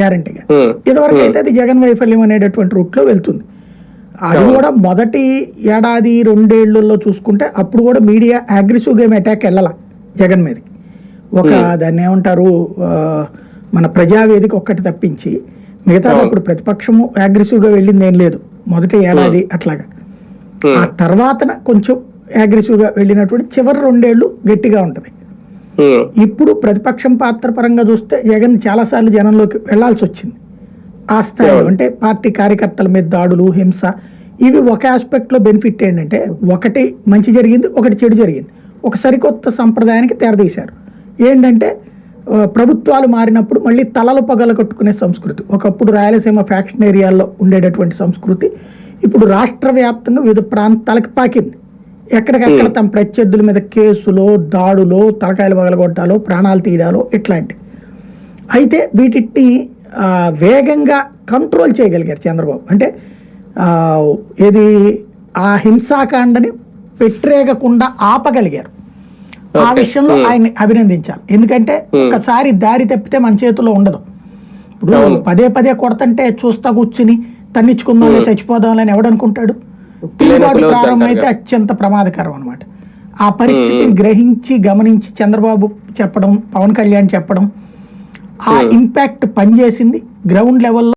గ్యారంటీగా. ఇదివరకు అయితే అది జగన్ వైఫల్యం అనేటటువంటి రూట్లో వెళ్తుంది. అది కూడా మొదటి ఏడాది రెండేళ్ళలో చూసుకుంటే అప్పుడు కూడా మీడియా అగ్రెసివ్ గేమ్ అటాక్ వెళ్ళాల జగన్ మీదకి. ఒక దాన్ని ఏమంటారు మన ప్రజావేదిక ఒక్కటి తప్పించి మిగతా అప్పుడు ప్రతిపక్షము అగ్రెసివ్గా వెళ్ళింది ఏం లేదు. మొదటి ఏడాది అట్లాగా. ఆ తర్వాతన కొంచెం అగ్రెసివ్గా వెళ్ళినటువంటి చివరి రెండేళ్ళు గట్టిగా ఉంటుంది. ఇప్పుడు ప్రతిపక్షం పాత్ర పరంగా చూస్తే జగన్ చాలాసార్లు జనంలోకి వెళ్ళాల్సి వచ్చింది ఆ స్థాయిలో అంటే పార్టీ కార్యకర్తల మీద దాడులు హింస ఇవి ఒక ఆస్పెక్ట్లో బెనిఫిట్ ఏంటంటే ఒకటి మంచి జరిగింది ఒకటి చెడు జరిగింది. ఒక సరికొత్త సంప్రదాయానికి తెరదీశారు. ఏంటంటే ప్రభుత్వాలు మారినప్పుడు మళ్ళీ తలలు పగల కొట్టుకునే సంస్కృతి. ఒకప్పుడు రాయలసీమ ఫ్యాక్షన్ ఏరియాల్లో ఉండేటటువంటి సంస్కృతి ఇప్పుడు రాష్ట్ర వ్యాప్తంగా వివిధ ప్రాంతాలకు పాకింది. ఎక్కడికక్కడ తమ ప్రత్యర్థుల మీద కేసులో దాడులో తలకాయలు పగలగొట్టాలో ప్రాణాలు తీయడాలో ఇట్లాంటి అయితే వీటిని వేగంగా కంట్రోల్ చేయగలిగారు చంద్రబాబు. అంటే ఏది ఆ హింసాకాండని పెట్టరేగకుండా ఆపగలిగారు. ఆ విషయంలో ఆయన్ని అభినందించాలి. ఎందుకంటే ఒకసారి దారి తప్పితే మన చేతిలో ఉండదు. ఇప్పుడు పదే పదే కొడతంటే చూస్తా కూర్చుని తన్నిచ్చుకుందాంలే చచ్చిపోదాంలని ఎవడనుకుంటాడు? తిరుగుబాటు ప్రారంభమైతే అత్యంత ప్రమాదకరం అనమాట ఆ పరిస్థితిని గ్రహించి గమనించి చంద్రబాబు చెప్పడం పవన్ కళ్యాణ్ చెప్పడం ఆ ఇంపాక్ట్ పనిచేసింది గ్రౌండ్ లెవెల్లో